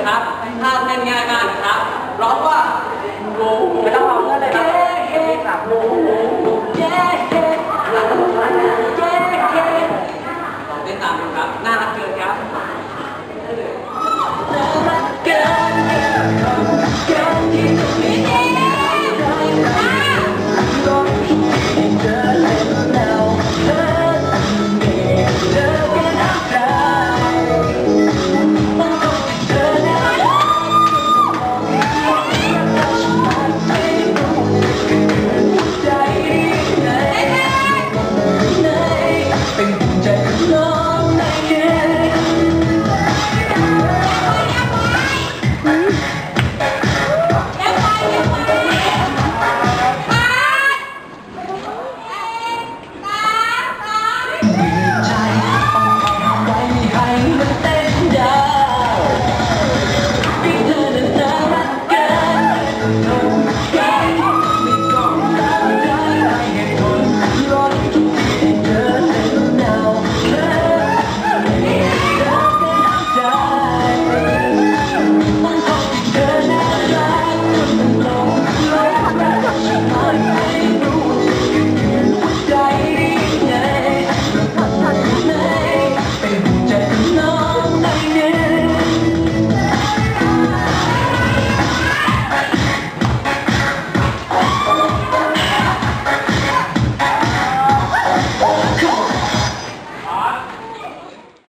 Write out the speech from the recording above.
นะครับท่าเต้นง่ายมากนะครับร้องว่าโง่ไม่ต้องร้องเลย้เฮ้ครับโง่เย้เฮ้หลังลงาเย้เฮ้เต้นตามดูครับน่ารักเกินครับเกินเกเกินที่ตรงนี้